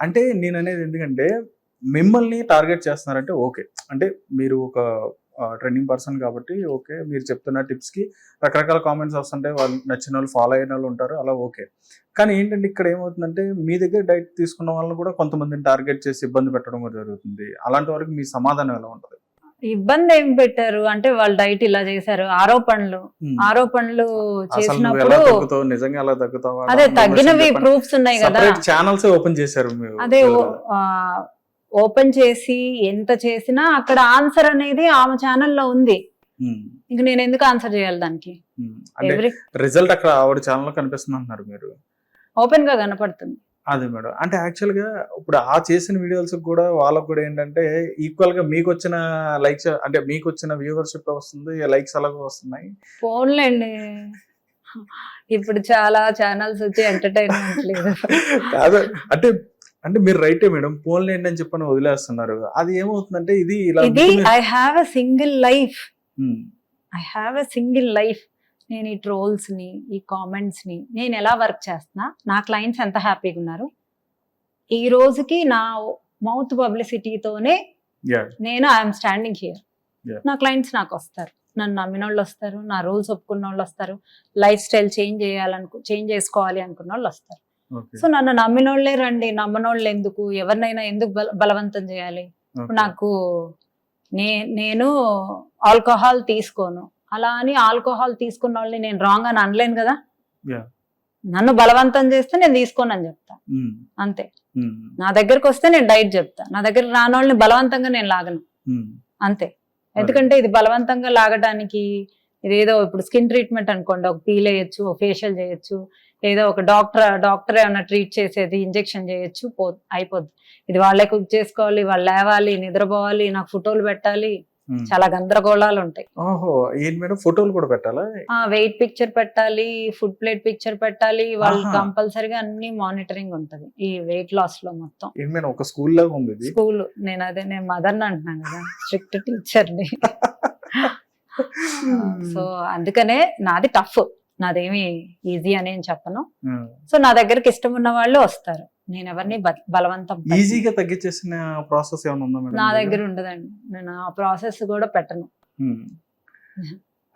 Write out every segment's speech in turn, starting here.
అంటే నేను అనేది ఎందుకంటే మిమ్మల్ని టార్గెట్ చేస్తున్నారంటే ఓకే. అంటే మీరు ఒక ట్రెండింగ్ పర్సన్ కాబట్టి ఓకే మీరు చెప్తున్న టిప్స్కి రకరకాల కామెంట్స్ వస్తుంటాయి. వాళ్ళు నచ్చిన వాళ్ళు ఫాలో అయిన వాళ్ళు ఉంటారు. అలా ఓకే. కానీ ఏంటంటే ఇక్కడ ఏమవుతుందంటే మీ దగ్గర డైట్ తీసుకున్న వాళ్ళని కూడా కొంతమందిని టార్గెట్ చేసి ఇబ్బంది పెట్టడం కూడా జరుగుతుంది. అలాంటి వరకు మీ సమాధానం ఎలా ఉంటుంది? ఇబ్బంది ఏం పెట్టారు? అంటే వాళ్ళు డైట్ ఇలా చేశారు. ఆరోపణలు. ఆరోపణలు చేసినప్పుడు అదే తగ్గినవి ప్రూఫ్స్ ఉన్నాయి కదా. ఛానల్స్ ఓపెన్ చేశారు అదే ఓపెన్ చేసి ఎంత చేసినా అక్కడ ఆన్సర్ అనేది ఆమె ఛానల్లో ఉంది. ఇంక నేను ఎందుకు ఆన్సర్ చేయాలి దానికి? రిజల్ట్ అక్కడ ఆవిడ ఛానల్లో కనిపిస్తుంది అంటున్నారు మీరు. ఓపెన్గా కనపడుతుంది. అదే మేడం. అంటే యాక్చువల్గా ఇప్పుడు ఆ చేసిన వీడియోస్ కూడా వాళ్ళకు కూడా ఏంటంటే ఈక్వల్గా మీకు వచ్చిన లైక్స్ అంటే మీకు వచ్చిన వ్యూవర్షిప్ వస్తుంది లైక్స్ అలాగే వస్తున్నాయి. ఫోన్లేండి ఇప్పుడు చాలా ఛానల్స్ వచ్చి ఎంటర్టైన్మెంట్ లేదు. కాదు అంటే అంటే మీరు రైటే మేడం. ఫోన్ ఏంటని చెప్పని వదిలేస్తున్నారు. అది ఏమవుతుందంటే ఇది ఇలా ఇది I have a single life I have a single life నేను ఈ ట్రోల్స్ని ఈ కామెంట్స్ని నేను ఎలా వర్క్ చేస్తున్నా నా క్లయింట్స్ ఎంత హ్యాపీగా ఉన్నారు. ఈ రోజుకి నా మౌత్ పబ్లిసిటీతోనే నేను ఐఎమ్ స్టాండింగ్ హియర్. నా క్లయింట్స్ నాకు వస్తారు. నన్ను నమ్మిన వాళ్ళు వస్తారు నా రూల్స్ ఒప్పుకున్న వాళ్ళు వస్తారు లైఫ్ స్టైల్ చేంజ్ చేయాలనుకు చేంజ్ చేసుకోవాలి అనుకున్న వాళ్ళు వస్తారు. సో నన్ను నమ్మిన వాళ్ళే రండి నమ్మనోళ్ళు ఎందుకు ఎవరినైనా ఎందుకు బల- బలవంతం చేయాలి. నాకు నే నేను ఆల్కహాల్ తీసుకోను. అలా అని ఆల్కహాల్ తీసుకున్న వాళ్ళని నేను రాంగ్ అని అనలేను కదా. నన్ను బలవంతం చేస్తే నేను తీసుకోను అని చెప్తా. ఉమ్, అంతే. ఉమ్, నా దగ్గరకు వస్తే నేను డైట్ చెప్తా. నా దగ్గర రాని వాళ్ళని బలవంతంగా నేను లాగను. ఉమ్, అంతే. ఎందుకంటే ఇది బలవంతంగా లాగడానికి ఇదేదో ఇప్పుడు స్కిన్ ట్రీట్మెంట్ అనుకోండి. ఒక పీల్ వేయచ్చు ఒక ఫేషియల్ చేయొచ్చు లేదా ఒక డాక్టర్ డాక్టర్ ఏమైనా ట్రీట్ చేసేది ఇంజెక్షన్ చేయొచ్చు పో అయిపోద్ది. ఇది వాళ్ళే కుక్ చేసుకోవాలి వాళ్ళు లేవాలి నిద్రపోవాలి నాకు ఫోటోలు పెట్టాలి. చాలా గందరగోళాలు ఉంటాయి ఓహో ఏంటి మేడం ఫోటోలు కూడా పెట్టాలా? వెయిట్ పిక్చర్ పెట్టాలి ఫుడ్ ప్లేట్ పిక్చర్ పెట్టాలి వాళ్ళు. కంపల్సరీగా అన్ని మానిటరింగ్ ఉంటది ఈ వెయిట్ లాస్లో మొత్తం. ఏంటి మేడం ఒక స్కూల్ లాగా ఉంది స్కూల్ నేను అదే నేను మదర్ అంటున్నాను కదా స్ట్రిక్ట్ టీచర్ని. సో అందుకనే నాది టఫ్. నాదేమి ఈజీ అని ఏం చెప్పను. సో నా దగ్గరికి ఇష్టం ఉన్న వాళ్ళు వస్తారు నేను ఎవరిని బలవంతం. ఈజీగా తగ్గించేసిన ప్రాసెస్ ఏమైనా ఉందా నా దగ్గర ఉండదండి నేను ఆ ప్రాసెస్ కూడా పెట్టను.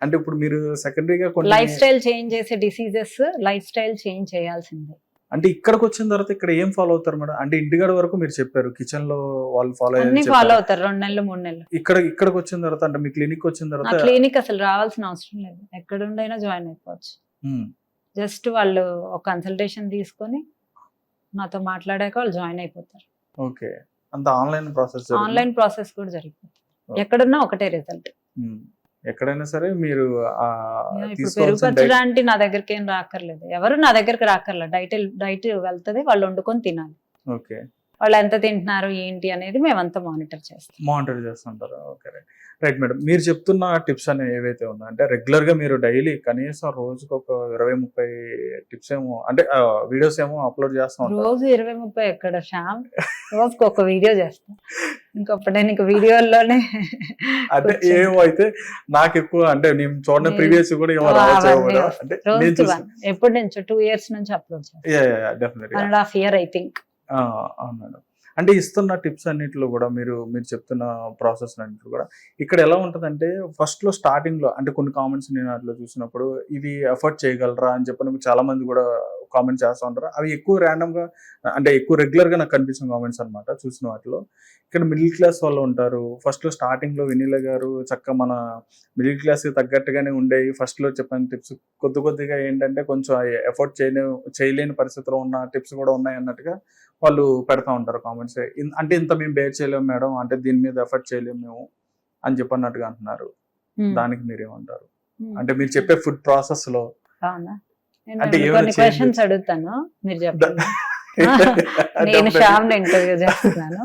అంటే ఇప్పుడు మీరు సెకండరీగా లైఫ్ స్టైల్ చేంజ్ చేసే డిసీజెస్ లైఫ్ స్టైల్ చేంజ్ చేయాల్సిందే అంటే ఇక్కడికి వచ్చిన తర్వాత ఇక్కడ ఏం ఫాలో అవుతారు మేడం? అంటే ఇంటికాడ వరకు మీరు చెప్పారు కిచెన్లో వాళ్ళు ఫాలో ఫాలో అవుతారు రెండు నెలలు మూడు నెలలు. ఇక్కడ ఇక్కడికి వచ్చిన తర్వాత అంటే మీ క్లినిక్ వచ్చిన తర్వాత క్లినిక్ అసలు రావాల్సిన అవసరం లేదు. ఎక్కడ ఉండైనా జాయిన్ అయిపోవచ్చు జస్ట్ వాళ్ళు ఒక కన్సల్టేషన్ తీసుకొని నాతో మాట్లాడాక వాళ్ళు జాయిన్ అయిపోతారు. ఓకే. అంత ఆన్లైన్ ప్రాసెస్ ఆన్లైన్ ప్రాసెస్ కూడా జరిగిపోతుంది. ఎక్కడున్నా ఒకటే రిజల్ట్ ఎక్కడైనా సరే మీరు పెరుగుపరచడానికి నా దగ్గరికి ఏం రాక్కర్లేదు. ఎవరు నా దగ్గరికి రాక్కర్లేదు. డైట్ డైట్ వెళ్తుంది వాళ్ళు వండుకొని తినాలి. ఓకే. వాళ్ళు ఎంత తింటున్నారు ఏంటి అనేది మేమంతా మానిటర్ చేస్తాం. మానిటర్ చేస్తుంటారు. ఓకే రైట్ రైట్ మేడం మీరు చెప్తున్న టిప్స్ అనేవి ఏవైతే ఉన్నాయో అంటే రెగ్యులర్గా మీరు డైలీ కనీసం రోజుకి ఒక ఇరవై ముప్పై టిప్స్ ఏమో అంటే వీడియోస్ ఏమో అప్లోడ్ చేస్తూ రోజు ఇరవై ముప్పై ఎక్కడ శ్యామ్? రోజుకి ఒక వీడియో చేస్తా. ఇంకొకటి నేను ఇంక వీడియోల్లోనే అంటే కూర్చొని. ఏమో అయితే నాకు ఎక్కువ అంటే నేను చూడని ప్రీవియస్ కూడా ఏమో రావచ్చు. అంటే ఎప్పటి నుంచి టూ ఇయర్స్ నుంచి అప్లోడ్ చేస్తాను definite one and half year I think అవును అంటే ఇస్తున్న టిప్స్ అన్నిటిలో కూడా మీరు మీరు చెప్తున్న ప్రాసెస్ అన్నింటిలో కూడా ఇక్కడ ఎలా ఉంటుందంటే ఫస్ట్లో స్టార్టింగ్లో అంటే కొన్ని కామెంట్స్ నేను అట్లా చూసినప్పుడు ఇది ఎఫర్ట్ చేయగలరా అని చెప్పి చాలా మంది కూడా కామెంట్ చేస్తూ ఉంటారు. అవి ఎక్కువ ర్యాండమ్గా అంటే ఎక్కువ రెగ్యులర్గా నాకు కనిపించిన కామెంట్స్ అన్నమాట చూసిన వాటిలో. ఇక్కడ మిడిల్ క్లాస్ వాళ్ళు ఉంటారు. ఫస్ట్లో స్టార్టింగ్లో వెనీల గారు చక్కగా మన మిడిల్ క్లాస్కి తగ్గట్టుగానే ఉండేవి ఫస్ట్లో చెప్పిన టిప్స్ కొద్ది కొద్దిగా ఏంటంటే కొంచెం ఎఫర్ట్ చేయలే చేయలేని పరిస్థితిలో ఉన్న టిప్స్ కూడా ఉన్నాయి అన్నట్టుగా వాళ్ళు పెడతా ఉంటారు కామెంట్స్ అంటే ఇంత మేము బేర్ చేయలేము మేడం. అంటే దీని మీద ఎఫర్ట్ చేయలేము మేము అని చెప్పన్నట్టుగా అంటున్నారు. దానికి మీరేమంటారు? అంటే మీరు చెప్పే ఫుడ్ ప్రాసెస్లో అంటే కొన్ని క్వశ్చన్స్? అడుగుతాను మీరు చెప్పండి. నేను శ్యామ్ ఇంటర్వ్యూ చేస్తున్నాను.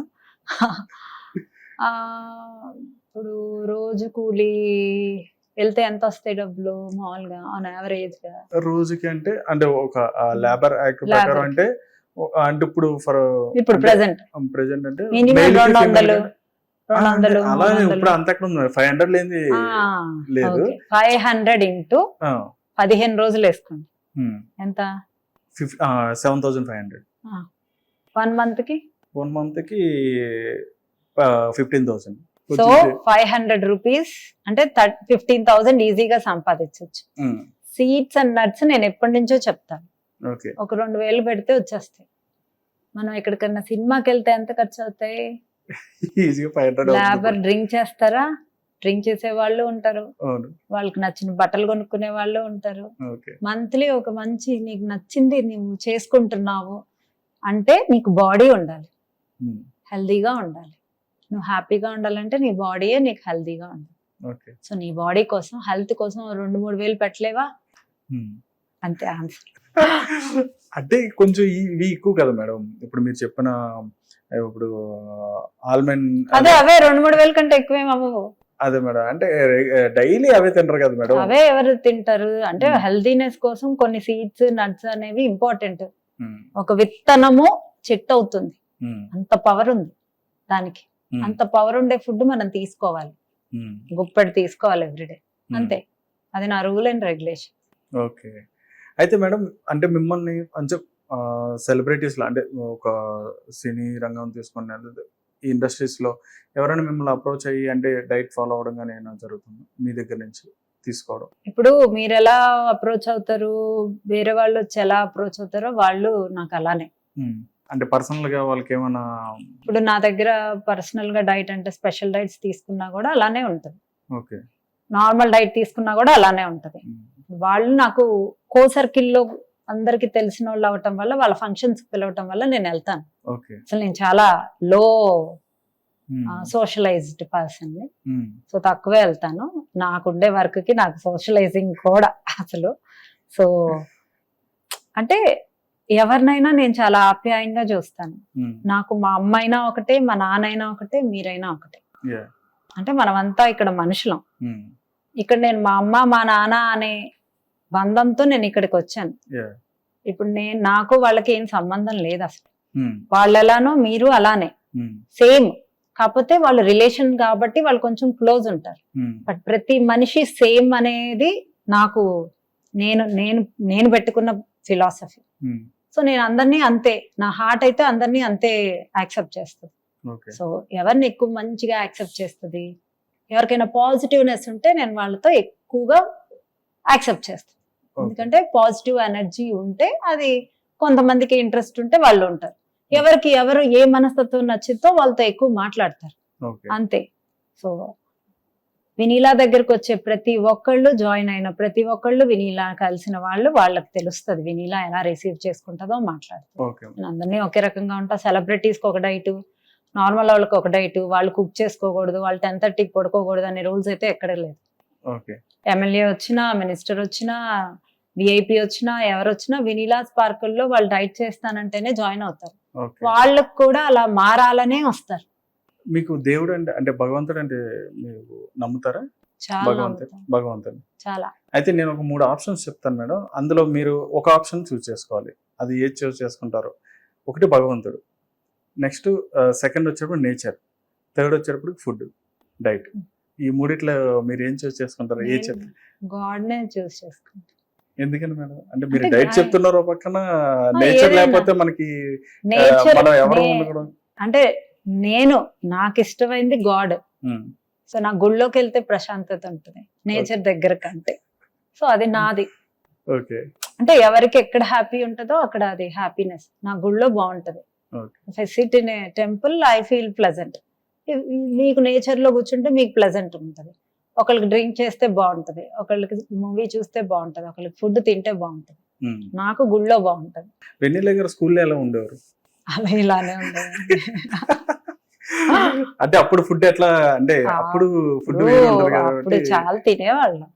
ఇప్పుడు రోజు కూలి వెళ్తే ఎంత వస్తాయి డబ్బులు మామూలుగా ఆన్ యావరేజ్గా? రోజుకి అంటే అంటే ఒక లేబర్ యాక్ట్. ప్రకారం అంటే అంటే ఇప్పుడు ఫర్ ఇప్పుడు ప్రెసెంట్ ప్రెసెంట్ అంటే కి రెండు వందలు అలా ఇప్పుడు అంత ఫైవ్ హండ్రెడ్ లేదు. ఫైవ్ హండ్రెడ్ ఇంటూ పదిహేను రోజులు వేసుకోండి. ఎంత? Seven thousand five hundred. One మంత్కి వన్ మంత్కి fifteen thousand. So five hundred rupees అంటే ఫిఫ్టీన్ థౌసండ్ ఈజీగా సంపాదించవచ్చు సీడ్స్ అండ్ నట్స్ నేను ఎప్పటి నుంచో చెప్తాను ఓకే. ఒక రెండు వేలు పెడితే వచ్చేస్తాయి. మనం ఎక్కడికన్నా సినిమాకి వెళ్తే ఎంత ఖర్చు అవుతాయి లేబర్ డ్రింక్ చేస్తారా? డ్రింక్ చేసే వాళ్ళు ఉంటారు వాళ్ళకి నచ్చిన బట్టలు కొనుక్కునే వాళ్ళు ఉంటారు. మంత్లీ ఒక మంచి నీకు నచ్చింది నువ్వు చేసుకుంటున్నావు అంటే నీకు బాడీ ఉండాలి. హెల్దీగా ఉండాలి. నువ్వు హ్యాపీగా ఉండాలంటే నీ బాడీయే నీకు హెల్దీగా ఉండాలి. సో నీ బాడీ కోసం హెల్త్ కోసం రెండు మూడు వేలు పెట్టలేవా? అంతే ఆన్సర్. అంటే కొంచెం ఇవి ఎక్కువ కదా మేడం. ఇప్పుడు మీరు చెప్పిన ఇప్పుడు ఆల్మండ్ అదే. అవే రెండు మూడు వేల కంటే ఎక్కువేం అవ్వవు. అదే మేడం. అంటే డైలీ అవే తింటారు కదా మేడం. అవే ఎవరు తింటారు? అంటే. హెల్దీనెస్ కోసం కొన్ని సీడ్స్ నట్స్ అనేవి ఇంపార్టెంట్. ఒక విత్తనము చెట్టు అవుతుంది. అంత పవర్ ఉంది దానికి. అంత పవర్ ఉండే ఫుడ్ మనం తీసుకోవాలి. గుప్పెడు తీసుకోవాలి ఎవ్రీడే. అంతే. అది నా రూల్ అండ్ రెగ్యులేషన్. ఓకే. అయితే మేడం అంటే మిమ్మల్ని కొంచెం సెలబ్రిటీస్లో అంటే ఒక సినీ రంగం తీసుకుని ఈ ఇండస్ట్రీస్లో ఎవరైనా మిమ్మల్ని అప్రోచ్ అయ్యి అంటే డైట్ ఫాలో అవడం కానీ ఏమైనా జరుగుతుంది? మీ దగ్గర నుంచి తీసుకోవడం. ఇప్పుడు మీరు ఎలా అప్రోచ్ అవుతారు? వేరే వాళ్ళు వచ్చి ఎలా అప్రోచ్ అవుతారో వాళ్ళు నాకు అలానే. అంటే పర్సనల్గా వాళ్ళకి ఏమైనా ఇప్పుడు నా దగ్గర పర్సనల్గా డైట్ అంటే స్పెషల్ డైట్స్ తీసుకున్నా కూడా అలానే ఉంటుంది. ఓకే. నార్మల్ డైట్ తీసుకున్నా కూడా అలానే ఉంటుంది. వాళ్ళు నాకు కో సర్కిల్లో అందరికి తెలిసిన వాళ్ళు అవటం వల్ల వాళ్ళ ఫంక్షన్స్ పిలవటం వల్ల నేను వెళ్తాను. అసలు నేను చాలా లో సోషలైజ్డ్ పర్సన్ ఉమ్, సో తక్కువే వెళ్తాను. నాకుండే వర్క్కి నాకు సోషలైజింగ్ కూడా అసలు. సో అంటే ఎవరినైనా నేను చాలా ఆప్యాయంగా చూస్తాను. ఉమ్, నాకు మా అమ్మైనా ఒకటే మా నాన్నైనా ఒకటే మీరైనా ఒకటే. అంటే మనమంతా ఇక్కడ మనుషులం. ఇక్కడ నేను మా అమ్మ మా నాన్న అనే బంధంతో నేను ఇక్కడికి వచ్చాను ఇప్పుడు నేను నాకు వాళ్ళకి ఏం సంబంధం లేదు అసలు. ఉమ్, వాళ్ళు ఎలానో మీరు అలానే. సేమ్ కాకపోతే వాళ్ళు రిలేషన్ కాబట్టి వాళ్ళు కొంచెం క్లోజ్ ఉంటారు. బట్ ప్రతి మనిషి సేమ్ అనేది నాకు నేను నేను నేను పెట్టుకున్న ఫిలాసఫీ సో నేను అందరినీ అంతే. నా హార్ట్ అయితే అందరినీ అంతే యాక్సెప్ట్ చేస్తుంది. సో ఎవరిని ఎక్కువ మంచిగా యాక్సెప్ట్ చేస్తుంది? ఎవరికైనా పాజిటివ్నెస్ ఉంటే నేను వాళ్ళతో ఎక్కువగా యాక్సెప్ట్ చేస్తాను. ఎందుకంటే పాజిటివ్ ఎనర్జీ ఉంటే అది కొంతమందికి ఇంట్రెస్ట్ ఉంటే వాళ్ళు ఉంటారు. ఎవరికి ఎవరు ఏ మనస్తత్వం నచ్చిందో వాళ్ళతో ఎక్కువ మాట్లాడతారు. అంతే. సో వినీలా దగ్గరకు వచ్చే ప్రతి ఒక్కళ్ళు జాయిన్ అయిన ప్రతి ఒక్కళ్ళు వినీలా కలిసిన వాళ్ళు వాళ్ళకి తెలుస్తుంది వినీలా ఎలా రిసీవ్ చేసుకుంటుందో మాట్లాడుతుంది. అందరినీ ఒకే రకంగా ఉంటా. సెలబ్రిటీస్కి ఒక డైట్ నార్మల్ వాళ్ళకి ఒక డైట్ వాళ్ళు కుక్ చేసుకోకూడదు వాళ్ళు టెన్ థర్టీకి పడుకోకూడదు అనే రూల్స్ అయితే ఎక్కడ లేదు. ఎమ్మెల్యే వచ్చినా మినిస్టర్ వచ్చినా విఐపి వచ్చినా ఎవరు వచ్చినా వినీలా స్పార్కుల్లో వాళ్ళు డైట్ చేస్తానంటేనే జాయిన్ అవుతారు. వాళ్ళకు కూడా అలా మారాలనే వస్తారు. మీకు దేవుడు అంటే అంటే భగవంతుడు అంటే మీరు నమ్ముతారా? చాలా భగవంతుడు. భగవంతుడు. చాలా. అయితే నేను ఒక మూడు ఆప్షన్స్ చెప్తాను మేడం. అందులో మీరు ఒక ఆప్షన్ చూస్ చేసుకోవాలి. అది ఏది చూస్ చేసుకుంటారో. ఒకటి భగవంతుడు. నెక్స్ట్ సెకండ్ వచ్చేటప్పుడు నేచర్. థర్డ్ వచ్చేటప్పుడు ఫుడ్ డైట్. ఈ మూడిట్లో మీరు ఏం చూస్ చేసుకుంటారు? ఏ చెప్ గాడ్ నే చూస్ చేసుకుంటా ఎందుకని మేడం? అంటే మీరు డైట్ చెప్తున్నారు పక్కన నేచర్. లేకపోతే మనకి ఆ, నేచర్ మనం ఎవరు ఉండకూడదు. అంటే నేను నాకు ఇష్టమైంది గాడ్ సో నా గుళ్ళోకి వెళ్తే ప్రశాంతత ఉంటుంది నేచర్ దగ్గర కంటే. సో అది నాది. ఓకే. అంటే ఎవరికి ఎక్కడ హ్యాపీ ఉంటుందో అక్కడ అది హ్యాపీనెస్. నా గుళ్ళో బాగుంటది. Sit in temple I feel pleasant. మీకు నేచర్లో కూర్చుంటే మీకు ప్లెజెంట్ ఉంటుంది. ఒకళ్ళకి డ్రింక్ చేస్తే బాగుంటది ఒకళ్ళకి మూవీ చూస్తే బాగుంటది ఒకళ్ళకి ఫుడ్ తింటే బాగుంటది. నాకు గుళ్ళో బాగుంటది. వెన్నెల గారు స్కూల్లో ఎలా ఉండేవారు? అలా ఇలానే ఉండదు అంటే అప్పుడు ఫుడ్ ఎట్లా అంటే అప్పుడు ఫుడ్ అప్పుడు చాలా తినేవాళ్ళం.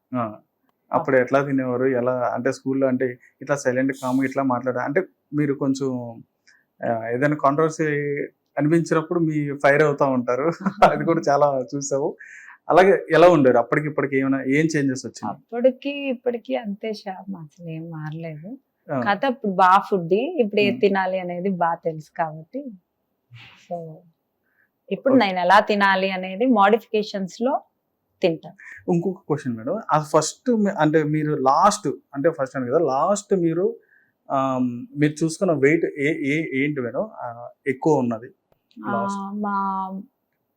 అప్పుడు ఎట్లా తినేవారు ఎలా అంటే స్కూల్లో అంటే ఇట్లా సైలెంట్ కామ్ ఇట్లా మాట్లాడ అంటే మీరు కొంచెం ఏదైనా కాంట్రవర్సీ అనిపించినప్పుడు మీ ఫైర్ అవుతా ఉంటారు. అది కూడా చాలా చూసావు అలాగే ఎలా ఉండేరు? అప్పటికి ఇప్పటికి ఏమైనా ఏం చేంజెస్ వచ్చినాయి? అప్పటికి ఇప్పటికి అంతే షాప్ అసలు ఏం మారలేదు. కథ ఇప్పుడు బాగా ఫుడ్ ఇప్పుడు ఏది. తినాలి అనేది బాగా తెలుసు కాబట్టి. సో ఇప్పుడు. నేను ఎలా తినాలి అనేది మోడిఫికేషన్స్లో తింటాను ఇంకొక క్వశ్చన్ మేడం. అది ఫస్ట్ అంటే మీరు లాస్ట్ అంటే ఫస్ట్ అని కదా లాస్ట్ మీరు మీరు చూసుకున్న వెయిట్ ఏ ఏ ఏంటి మేడం? ఎక్కువ ఉన్నది. మా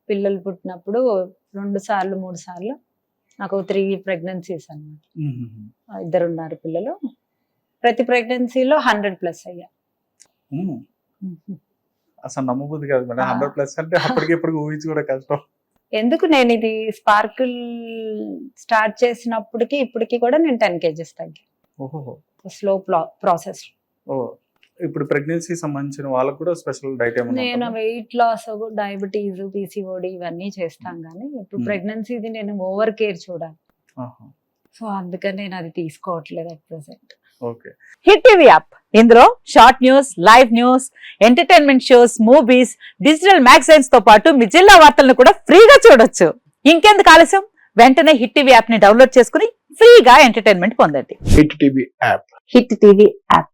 పిల్లలు పుట్టినప్పుడు రెండు సార్లు మూడు సార్లు నాకు త్రీ ప్రెగ్నెన్సీస్ అన్నమాట. మ్మ్. ఇద్దరు ఉన్నారు పిల్లలు. ప్రతి ప్రెగ్నెన్సీలో హండ్రెడ్ ప్లస్ అయ్యా. అసలు నమ్మబుద్ధి కాదు మేడం. హండ్రెడ్ ప్లస్ అంటే అప్పటికి ఊహించి కూడా కష్టం. ఎందుకు నేను ఇది స్పార్కిల్ స్టార్ట్ చేసినప్పటికి ఇప్పటికి కూడా నేను టెన్ కేజెస్ తగ్గా. ఓహో. Slow process. ఓ. ఇప్పుడు ప్రెగ్నెన్సీ సంబంధించిన వాళ్ళకు కూడా స్పెషల్ డైట్ నేను? వెయిట్ లాస్ డయాబెటీస్ పీసీఓడి ఇవన్నీ చేస్తాం కానీ ఇప్పుడు Hmm. ప్రెగ్నెన్సీది నేను ఓవర్ కేర్ చూడాలి. సో అందుకని నేను అది తీసుకోవట్లేదు at present okay Hit TV app ఇందులో short news live news entertainment shows movies digital మ్యాగజైన్స్తో పాటు మీ జిల్లా వార్తలను కూడా ఫ్రీగా చూడొచ్చు. ఇంకెందుకు ఆలస్యం? వెంటనే హిట్ టీవీ యాప్ని డౌన్లోడ్ చేసుకుని ఫ్రీగా ఎంటర్టైన్మెంట్ పొందండి. Hit TV app Hit TV app